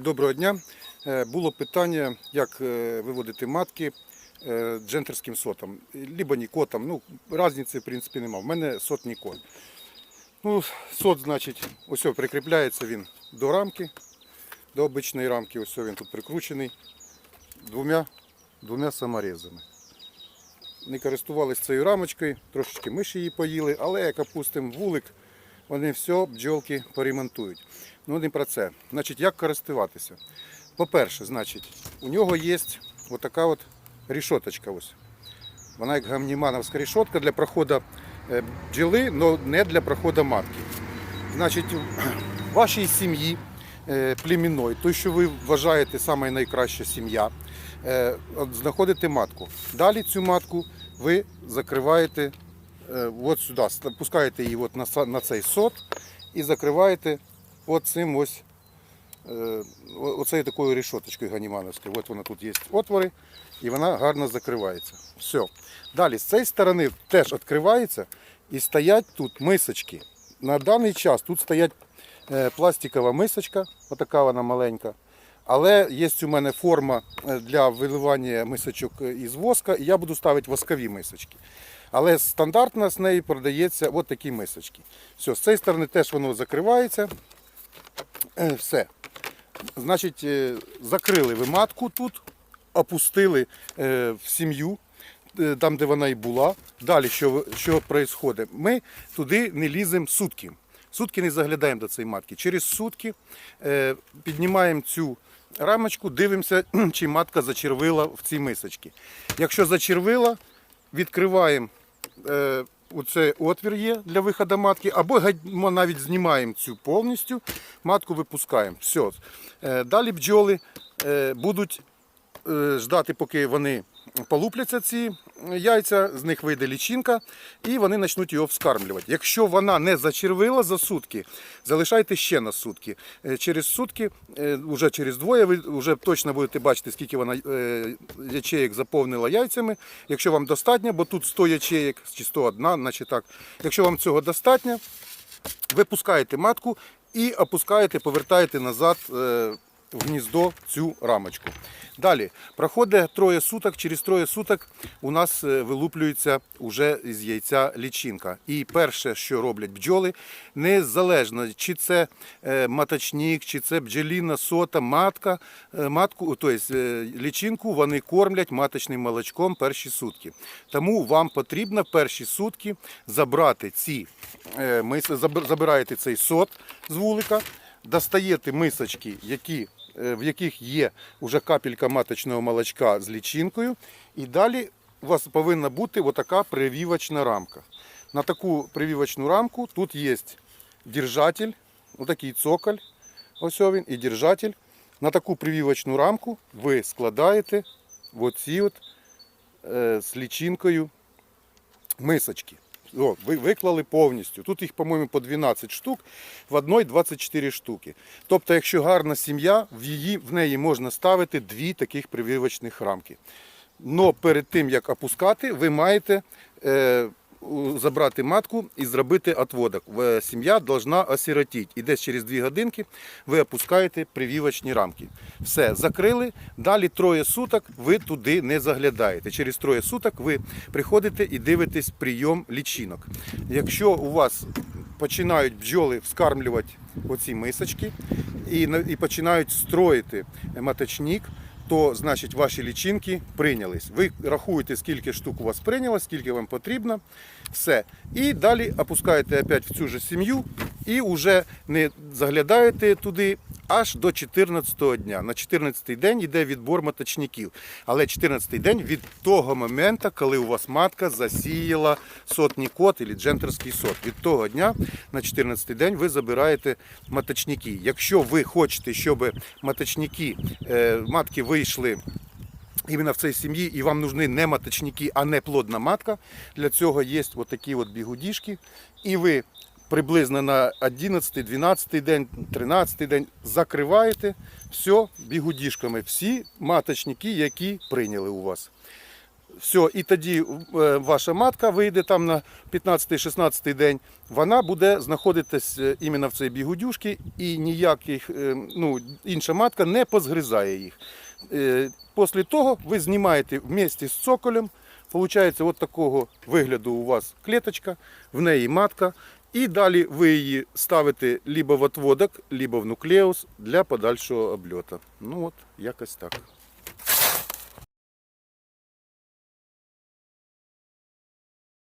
Доброго дня. Е, Було питання, як е, виводити матки е, джентерським сотом. Либо нікотом. Ну, різниці, в принципі, немає. В мене сот нікот. Ну, сот, значить, ось прикріпляється він до рамки, до обичної рамки. Ось він тут прикручений двома, двома саморезами. Не користувалися цією рамочкою, трошечки миші її поїли, але як опустимо вулик, вони все, бджолки поремонтують. Ну, не про це. Значить, як користуватися? По-перше, значить, у нього є отака от рішоточка. Ось. Вона як гамнімановська рішотка для проходу е, бджоли, але не для проходу матки. Значить, в вашій сім'ї е, племінної, той, що ви вважаєте саме найкраща сім'я, е, знаходите матку. Далі цю матку ви закриваєте от сюди, пускаєте її от на, на цей сот і закриваєте от ось е, оцею такою решоточкою ганімановською. От вона тут є отвори, і вона гарно закривається. Все. Далі з цієї сторони теж відкривається і стоять тут мисочки. На даний час тут стоять е, пластикова мисочка, отака вона маленька. Але є у мене форма е, для виливання мисочок е, із воска, і я буду ставити воскові мисочки. Але стандартно з неї продається от такі мисочки. Все, з цієї сторони теж воно закривається. Е, Все. Значить, закрили ви матку тут, опустили в сім'ю, там, де вона і була. Далі що, що відбувається? Ми туди не ліземо сутки. Сутки не заглядаємо до цієї матки. Через сутки піднімаємо цю рамочку, дивимося, чи матка зачервила в цій мисочці. Якщо зачервила, відкриваємо е, оце отвір є для виходу матки, або навіть знімаємо цю повністю, матку випускаємо. Все. Далі бджоли е, будуть е, ждати, поки вони полупляться ці яйця, з них вийде лічинка, і вони почнуть його вскармлювати. Якщо вона не зачервила за сутки, залишайте ще на сутки. Е, Через сутки, е, вже через двоє, ви вже точно будете бачити, скільки вона е, ячеїк заповнила яйцями. Якщо вам достатньо, бо тут 100 ячеїк чи 101, наче так. Якщо вам цього достатньо, ви пускаєте матку і опускаєте, повертаєте назад е, в гніздо цю рамочку. Далі проходить троє суток, через троє суток у нас е, вилуплюється уже з яйця лічинка. І перше, що роблять бджоли, незалежно чи це е, маточник, чи це бджоліна сота, матка, е, матку, тобто лічинку вони кормлять маточним молочком перші сутки. Тому вам потрібно перші сутки забрати ці забираєте цей сот з вулика, достаєте мисочки, які, в яких є вже капелька маточного молочка з лічинкою, і далі у вас повинна бути отака прививочна рамка. На таку прививочну рамку тут є держатель, отакий цоколь, ось він, і держатель. На таку прививочну рамку ви складаєте оці от, е, з лічинкою мисочки. О, ви виклали повністю. Тут їх, по-моєму, по 12 штук, в одній 24 штуки. Тобто, якщо гарна сім'я, в, її, в неї можна ставити дві таких прививочних рамки. Но перед тим, як опускати, ви маєте е, забрати матку і зробити отводок. Сім'я повинна осиротіти. І десь через 2 годинки ви опускаєте прививочні рамки. Все, закрили. Далі троє суток ви туди не заглядаєте. Через троє суток ви приходите і дивитесь прийом лічинок. Якщо у вас починають бджоли вскармлювати оці мисочки і, і починають строїти маточник, то значить ваші лічинки прийнялись. Ви рахуєте, скільки штук у вас прийнялось, скільки вам потрібно. Все. І далі опускаєте опять в цю ж сім'ю і вже не заглядаєте туди аж до 14-го дня. На 14-й день йде відбор маточників. Але 14-й день від того моменту, коли у вас матка засіяла сотні кот або джентерський сот. Від того дня на 14-й день ви забираєте маточники. Якщо ви хочете, щоб маточники, е, матки вийшли іменно в цій сім'ї, і вам нужны не маточники, а не плодна матка, для цього є от такі от бігудішки. І ви приблизно на 11, 12 день, 13 день закриваєте все бігудішками, всі маточники, які прийняли у вас. Все, і тоді е, ваша матка вийде там на 15-16 день. Вона буде знаходитись е, іменно в цій бігудюшці, і ніяких, е, ну, інша матка не позгризає їх. Після того ви знімаєте вместе з цоколем. Получається, от такого вигляду у вас клеточка, в неї матка. І далі ви її ставите либо в отводок, либо в нуклеус для подальшого обльоту. Ну от, якось так.